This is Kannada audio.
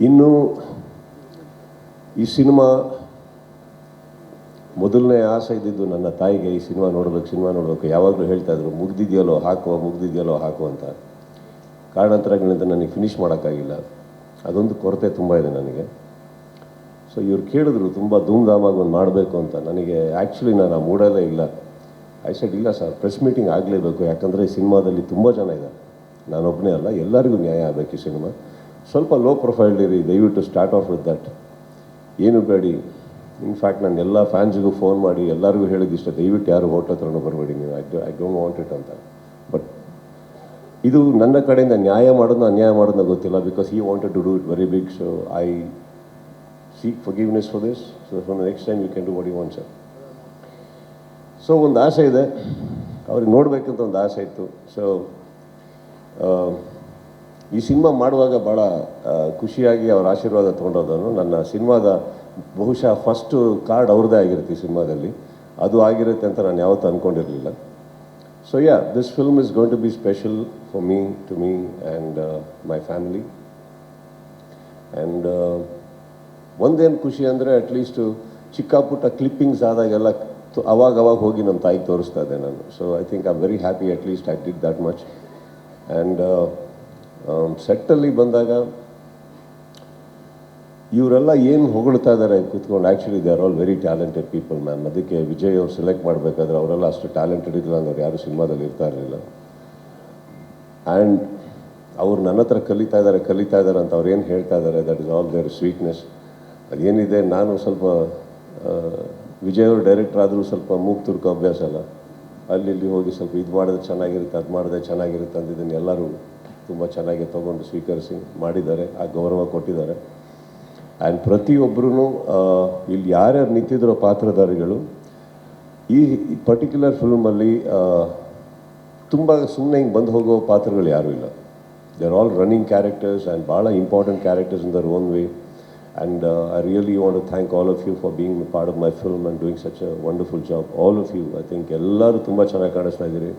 ಇನ್ನು ಈ ಸಿನಿಮಾ ಮೊದಲನೇ ಆಸೆ ಇದ್ದಿದ್ದು ನನ್ನ ತಾಯಿಗೆ, ಈ ಸಿನಿಮಾ ನೋಡಬೇಕು ಸಿನಿಮಾ ನೋಡಬೇಕು, ಯಾವಾಗಲೂ ಹೇಳ್ತಾ ಇದ್ರು, ಮುಗ್ದಿದೆಯಲ್ಲೋ, ಹಾಕುವ, ಮುಗ್ದಿದೆಯಲ್ಲೋ, ಹಾಕು ಅಂತ. ಕಾರಣಾಂತರಗಳಿಂದ ನನಗೆ ಫಿನಿಷ್ ಮಾಡೋಕ್ಕಾಗಿಲ್ಲ. ಅದೊಂದು ಕೊರತೆ ತುಂಬ ಇದೆ ನನಗೆ. ಸೊ ಇವ್ರು ಕೇಳಿದ್ರು, ತುಂಬ ಧೂಮ್ಧಾಮಾಗಿ ಒಂದು ಮಾಡಬೇಕು ಅಂತ. ನನಗೆ ಆ್ಯಕ್ಚುಲಿ ನಾನು ಆ ಮೂಡಲ್ಲೇ ಇಲ್ಲ. ಐ ಸೆಡ್ ಇಲ್ಲ ಸರ್ ಪ್ರೆಸ್ ಮೀಟಿಂಗ್ ಆಗಲೇಬೇಕು. ಯಾಕಂದರೆ ಈ ಸಿನಿಮಾದಲ್ಲಿ ತುಂಬ ಜನ ಇದ್ದಾರೆ. ನಾನೊಬ್ಬನೇ ಅಲ್ಲ, ಎಲ್ಲರಿಗೂ ನ್ಯಾಯ ಆಗಬೇಕು ಈ ಸಿನಿಮಾ. ಸ್ವಲ್ಪ ಲೋ ಪ್ರೊಫೈಲ್ ಇರಿ, ದಯವಿಟ್ಟು ಸ್ಟಾರ್ಟ್ ಆಫ್ ವಿತ್ ದಟ್ ಏನು ಬೇಡಿ. ಇನ್ಫ್ಯಾಕ್ಟ್ ನಾನು ಎಲ್ಲ ಫ್ಯಾನ್ಸಿಗೂ ಫೋನ್ ಮಾಡಿ, ಎಲ್ಲರಿಗೂ ಹೇಳಿದ್ದಿಷ್ಟ ದಯವಿಟ್ಟು ಯಾರು ಹೋಟ್ ಹತ್ರನೂ ಬರಬೇಡಿ, ನೀವು I I don't want it ಅಂತ. ಬಟ್ ಇದು ನನ್ನ ಕಡೆಯಿಂದ ನ್ಯಾಯ ಮಾಡೋದು ಅನ್ಯಾಯ ಮಾಡೋದನ್ನ ಗೊತ್ತಿಲ್ಲ ಬಿಕಾಸ್ ಈ wanted to do it very big so I seek forgiveness for this so from next time you can do what you want sir so ಒಂದು ಆಸೆ ಇದೆ. ಅವ್ರಿಗೆ ನೋಡಬೇಕಂತ ಒಂದು ಆಸೆ ಇತ್ತು. ಸೊ ಈ ಸಿನಿಮಾ ಮಾಡುವಾಗ ಭಾಳ ಖುಷಿಯಾಗಿ ಅವ್ರ ಆಶೀರ್ವಾದ ತೊಗೊಂಡೋದನು ನನ್ನ ಸಿನಿಮಾದ ಬಹುಶಃ ಫಸ್ಟು ಕಾರ್ಡ್ ಅವ್ರದ್ದೇ ಆಗಿರುತ್ತೆ ಈ ಸಿನಿಮಾದಲ್ಲಿ. ಅದು ಆಗಿರುತ್ತೆ ಅಂತ ನಾನು ಯಾವತ್ತೂ ಅಂದ್ಕೊಂಡಿರಲಿಲ್ಲ so yeah this film is going to be special for me to me and my family and ಒಂದೇನು ಖುಷಿ ಅಂದರೆ ಅಟ್ಲೀಸ್ಟು ಚಿಕ್ಕ ಪುಟ್ಟ ಕ್ಲಿಪ್ಪಿಂಗ್ಸ್ ಆದಾಗೆಲ್ಲ ಅವಾಗ ಅವಾಗ ಹೋಗಿ ನಮ್ಮ ತಾಯಿಗೆ ತೋರಿಸ್ತಾ ಇದ್ದೆ ನಾನು. So I think I very happy at least I did that much and ಸೆಟ್ಟಲ್ಲಿ ಬಂದಾಗ ಇವರೆಲ್ಲ ಏನು ಹೊಗಳ್ತಾ ಇದ್ದಾರೆ ಕೂತ್ಕೊಂಡು actually they are all very talented people ma'am ಅದಕ್ಕೆ ವಿಜಯ್ ಅವ್ರು ಸೆಲೆಕ್ಟ್ ಮಾಡಬೇಕಾದ್ರೆ ಅವರೆಲ್ಲ ಅಷ್ಟು ಟ್ಯಾಲೆಂಟೆಡ್ ಇಲ್ಲ ಅಂದ್ರೆ ಯಾರು ಸಿನಿಮಾದಲ್ಲಿ ಇರ್ತಾ ಇರಲಿಲ್ಲ. ಆ್ಯಂಡ್ ಅವ್ರು ನನ್ನ ಹತ್ರ ಕಲಿತಾ ಇದ್ದಾರೆ ಕಲಿತಾ ಇದ್ದಾರೆ ಅಂತ ಅವ್ರು ಏನು ಹೇಳ್ತಾ ಇದ್ದಾರೆ that is all their sweetness ಅದೇನಿದೆ, ನಾನು ಸ್ವಲ್ಪ ವಿಜಯ್ ಅವರು ಡೈರೆಕ್ಟರ್ ಆದರೂ ಸ್ವಲ್ಪ ಮೂಗು ತುರ್ಕ ಅಭ್ಯಾಸ ಅಲ್ಲ. ಅಲ್ಲಿ ಇಲ್ಲಿ ಹೋಗಿ ಸ್ವಲ್ಪ ಇದು ಮಾಡಿದ್ರೆ ಚೆನ್ನಾಗಿರುತ್ತೆ, ಅದು ಮಾಡಿದ್ರೆ ಚೆನ್ನಾಗಿರುತ್ತೆ ಅಂತಿದ್ದೀನಿ ಎಲ್ಲರೂ. ತುಂಬ ಚೆನ್ನಾಗಿ ತಗೊಂಡು ಸ್ವೀಕರಿಸಿ ಮಾಡಿದ್ದಾರೆ, ಆ ಗೌರವ ಕೊಟ್ಟಿದ್ದಾರೆ. ಆ್ಯಂಡ್ ಪ್ರತಿಯೊಬ್ಬರೂ ಇಲ್ಲಿ ಯಾರ್ಯಾರು ನಿಂತಿದ್ರೋ ಪಾತ್ರಧಾರಿಗಳು, ಈ ಪರ್ಟಿಕ್ಯುಲರ್ ಫಿಲ್ಮಲ್ಲಿ ತುಂಬ ಸುಮ್ಮನೆ ಹಿಂಗೆ ಬಂದು ಹೋಗೋ ಪಾತ್ರಗಳು ಯಾರೂ ಇಲ್ಲ. They are all running characters and ಭಾಳ important characters in their own way and I really want to thank all of you for being part of my film and doing such a wonderful job all of you I think ಎಲ್ಲರೂ ತುಂಬ ಚೆನ್ನಾಗಿ ಕಾಣಿಸ್ತಾ ಇದ್ದೀರಿ.